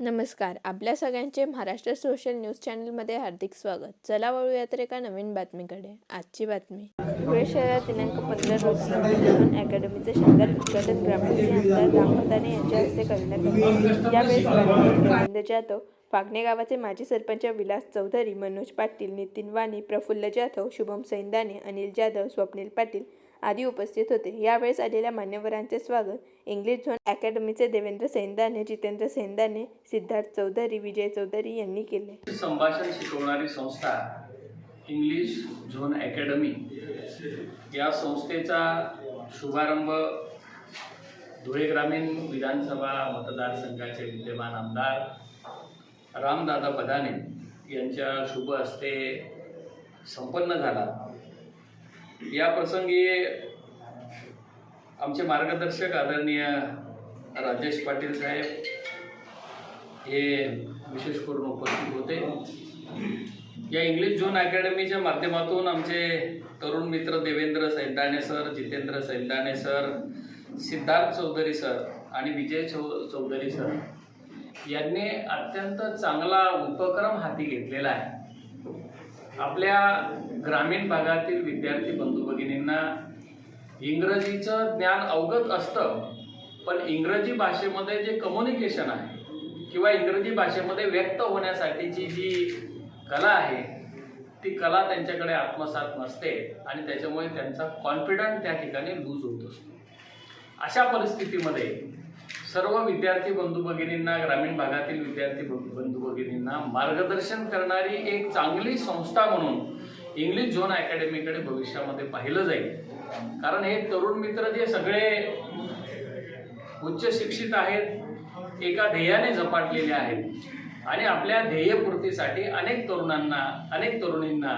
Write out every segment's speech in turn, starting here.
नमस्कार. आपल्या सगळ्यांचे महाराष्ट्र सोशल न्यूज चॅनलमध्ये हार्दिक स्वागत. चला वळूया तर एका नवीन बातमीकडे. आजची बातमी. धुळे शहरात दिनांक पंधरा रोजी अकॅडमीचे शानदार उद्घाटन ग्रामपंचायत आमदार रामदाने यांच्या हस्ते करण्यात आले. यावेळेस जाधव फागणे गावाचे माजी सरपंच विलास चौधरी मनोज पाटील नितीन वाणी प्रफुल्ल जाधव शुभम सैंदाने अनिल जाधव स्वप्नील पाटील आदी उपस्थित होते. यावेळेस आलेल्या मान्यवरांचे स्वागत. इंग्लिश झोन अकॅडमीचे देवेंद्र सेंदाने जितेंद्र सेंदाने सिद्धार्थ चौधरी विजय चौधरी यांनी केले. संभाषण शिकवणारी संस्था इंग्लिश झोन अकॅडमी या संस्थेचा शुभारंभ धुळे ग्रामीण विधानसभा मतदारसंघाचे विद्यमान आमदार रामदादा बदाने यांच्या शुभ हस्ते संपन्न झाला. या प्रसंगी आमचे मार्गदर्शक आदरणीय राजेश पाटील साहेब हे विशेष करून उपस्थित होते. या इंग्लिश झोन अकॅडमीच्या माध्यमातून आमचे तरुण मित्र Devendra Saindane sir Jitendra Saindane sir Siddharth Chaudhari sir आणि विजय चौ चौधरी सर यांनी अत्यंत चांगला उपक्रम हाती घेतलेला आहे. आपल्या ग्रामीण भागातील विद्यार्थी बंधू भगिनींना इंग्रजीचं ज्ञान अवगत असतं पण इंग्रजी भाषेमध्ये जे कम्युनिकेशन आहे किंवा इंग्रजी भाषेमध्ये व्यक्त होण्यासाठीची जी कला आहे ती कला त्यांच्याकडे आत्मसात नसते आणि त्याच्यामुळे त्यांचा कॉन्फिडन्स त्या ठिकाणी लूज होत असतो. अशा परिस्थितीमध्ये सर्व विद्यार्थी बंधू भगिनींना ग्रामीण भागातील विद्यार्थी बंधू भगिनींना मार्गदर्शन करणारी एक चांगली संस्था म्हणून इंग्लिश झोन अकॅडमीकडे भविष्यामध्ये पाहिलं जाईल. कारण हे तरुण मित्र जे सगळे उच्च शिक्षित आहेत एका ध्येयाने झपाटलेले आहेत. आणि आपल्या ध्येयपूर्तीसाठी अनेक तरुणांना अनेक तरुणींना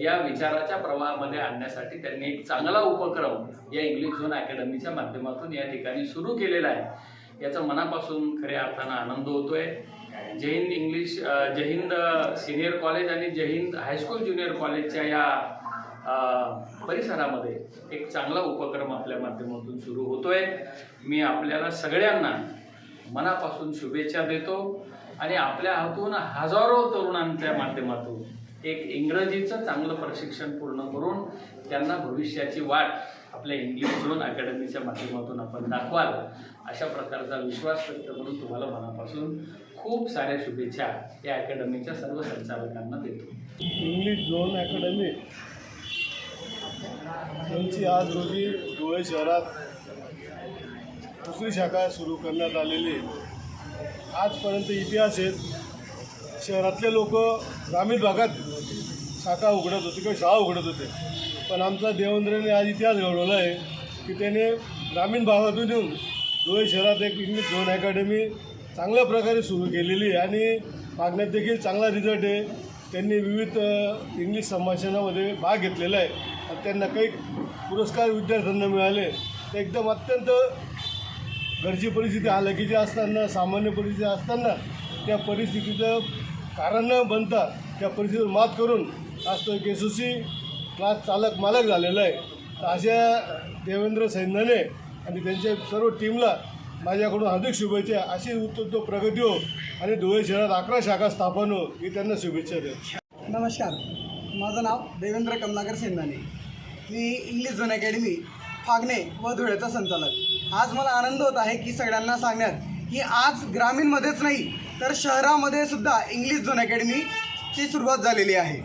या विचाराच्या प्रवाहामध्ये आणण्यासाठी त्यांनी एक चांगला उपक्रम या इंग्लिश झोन अकॅडमीच्या माध्यमातून या ठिकाणी सुरू केलेला आहे. याचा मनापासून खऱ्या अर्थानं आनंद होतोय. Jai Hind English Jai Hind senior college आणि जय हिंद हायस्कूल ज्युनियर कॉलेजच्या या परिसरामध्ये एक चांगला उपक्रम आपल्या माध्यमातून सुरू होतोय. मी आपल्याला सगळ्यांना मनापासून शुभेच्छा देतो आणि आपल्या हातून हजारो तरुणांच्या माध्यमातून एक इंग्रजीचं चांगलं प्रशिक्षण पूर्ण करून त्यांना भविष्याची वाट आपल्या इंग्लिश झोन अकॅडमीच्या माध्यमातून आपण दाखवाल अशा प्रकारचा विश्वास व्यक्त करून तुम्हाला मनापासून खूप साऱ्या शुभेच्छा या अकॅडमीच्या सर्व संचालकांना देतो. इंग्लिश झोन अकॅडमी यांची आज रोजी धुळे शहरात दुसरी शाखा सुरू करण्यात आलेली आजपर्यंत इतिहास आहेत शहरातले लोक ग्रामीण भागात शाखा उघडत होते किंवा शाळा उघडत होते. पण आमचा देवेंद्रने आज इतिहास घडवला आहे की त्याने ग्रामीण भागातून येऊन धुळे शहरात एक इंग्लिश झोन अकॅडमी चांगल्या प्रकारे सुरू केलेली आहे आणि मागण्यात देखील चांगला रिझल्ट आहे. त्यांनी विविध इंग्लिश संभाषणामध्ये भाग घेतलेला आहे. आणि त्यांना काही पुरस्कार विद्यार्थ्यांना मिळाले. ते एकदम अत्यंत गरजी परिस्थिती हलकीची असताना सामान्य परिस्थिती असताना त्या परिस्थितीचं कारण न बनता त्या परिस्थितीवर मात करून आज तो एक एस सी क्लास चालक मालक झालेला आहे. तर अशा देवेंद्र सैन्याने आणि त्यांच्या सर्व टीमला माझ्याकडून हार्दिक शुभेच्छा अशी उत्तम प्रगती हो आणि धुळे शहरात अकरा शाखा स्थापन हो ही त्यांना शुभेच्छा देतो. नमस्कार. माझं नाव देवेंद्र कमलाकर सेंदाने मी इंग्लिश झोन अकॅडमी फागणे व धुळ्याचा संचालक. आज मला आनंद होत आहे की सगळ्यांना सांगण्यात की आज ग्रामीणमध्येच नाही तर शहरामध्ये सुद्धा इंग्लिश झोन अकॅडमीची सुरुवात झालेली आहे.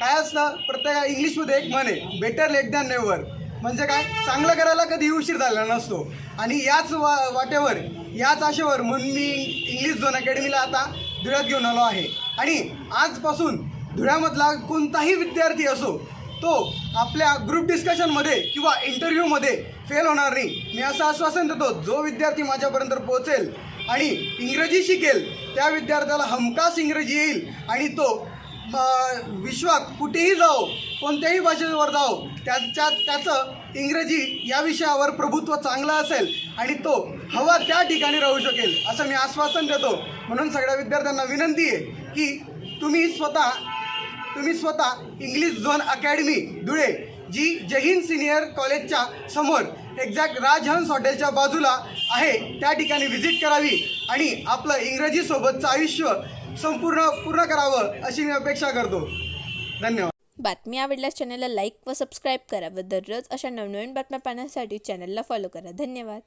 काय असतं? प्रत्येक इंग्लिशमध्ये एक म्हण आहे बेटर लेट दॅन नेवर म्हणजे काय? चांगलं करायला कधी उशीर झालेला नसतो. आणि याच वा वाट्यावर याच आशेवर म्हणून मी इंग्लिश झोन अकॅडमीला आता धुळ्यात घेऊन आलो आहे. आणि आजपासून धुळ्यामधला कोणताही विद्यार्थी असो तो आपल्या ग्रुप डिस्कशनमध्ये किंवा इंटरव्ह्यूमध्ये फेल होणार नाही. मी असं आश्वासन देतो जो विद्यार्थी माझ्यापर्यंत पोहोचेल आणि इंग्रजी शिकेल. त्या विद्यार्थ्याला हमखास इंग्रजी येईल आणि तो विश्वात कुठेही जाओ कोणत्याही भाषेवर जाओ त्याच्या त्याचं इंग्रजी या विषयावर प्रभुत्व चांगलं असेल आणि तो हवा त्या ठिकाणी राहू शकेल असं मी आश्वासन देतो. म्हणून सगळ्या विद्यार्थ्यांना विनंती आहे की तुम्ही स्वतः तुम्ही स्वतः इंग्लिश झोन अकॅडमी धुळे जी जहीन सिनियर कॉलेजच्या समोर एक्झॅक्ट राजहंस हॉटेलच्या बाजूला आहे. त्या ठिकाणी व्हिजिट करावी आणि आपलं इंग्रजीसोबतचं आयुष्य संपूर्ण पूर्ण करावं अशी मी अपेक्षा करतो. धन्यवाद. बातमी आवडल्यास चॅनलला लाईक व सबस्क्राईब करा व दररोज अशा नवनवीन बातम्या पाहण्यासाठी चॅनलला फॉलो करा. धन्यवाद.